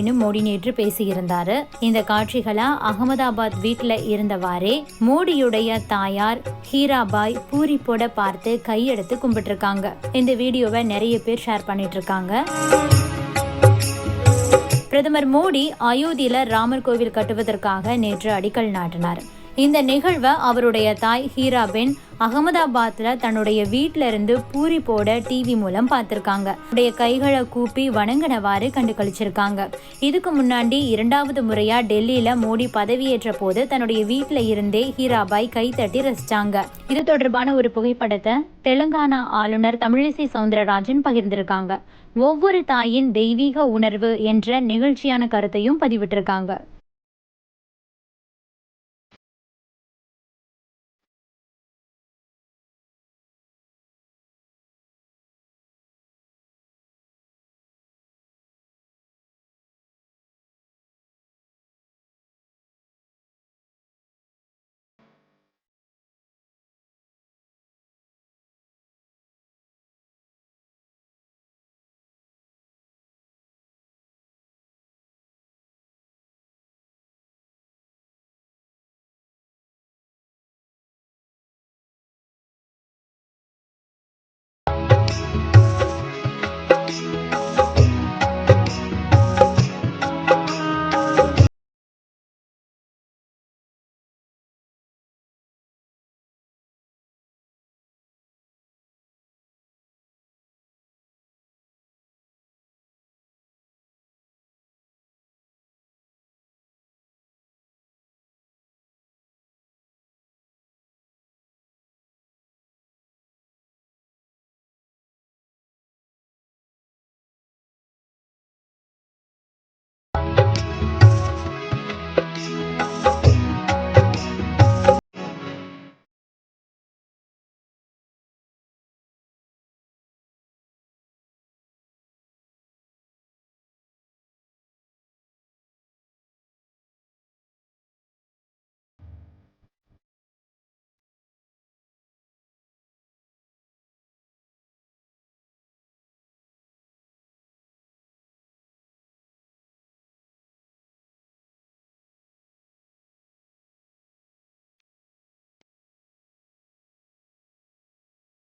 இன்னும் மோடி நேற்று பேசியிருந்தாரு. இந்த காட்சிகளா அகமதாபாத் வீட்டில் இருந்தவாறே மோடியுடைய தாயார் ஹீராபாய் பூரி போட பார்த்து கையெடுத்து கும்பிட்டு இருக்காங்க இந்த வீடியோவை நிறைய பேர் ஷேர் பண்ணிட்டு இருக்காங்க பிரதமர் மோடி அயோத்தியில ராமர் கோவில் கட்டுவதற்காக நேற்று அடிக்கல் நாட்டினார். இந்த நிகழ்வை அவருடைய தாய் ஹீராபென் அகமதாபாத்ல தன்னுடைய வீட்ல இருந்து பூரி போட டிவி மூலம் பார்த்திருக்காங்க. அவருடைய கைகளை கூப்பி வணங்கினவாறு கண்டு கழிச்சிருக்காங்க இதுக்கு முன்னாடி இரண்டாவது முறையா டெல்லியில மோடி பதவியேற்ற போது தன்னுடைய வீட்ல இருந்தே ஹீராபாய் கைத்தட்டி ரசிச்சாங்க. இது தொடர்பான ஒரு புகைப்படத்தை தெலுங்கானா ஆளுநர் தமிழிசை சவுந்தரராஜன் பகிர்ந்திருக்காங்க. ஒவ்வொரு தாயின் தெய்வீக உணர்வு என்ற நிகழ்ச்சியான கருத்தையும் பதிவிட்டிருக்காங்க.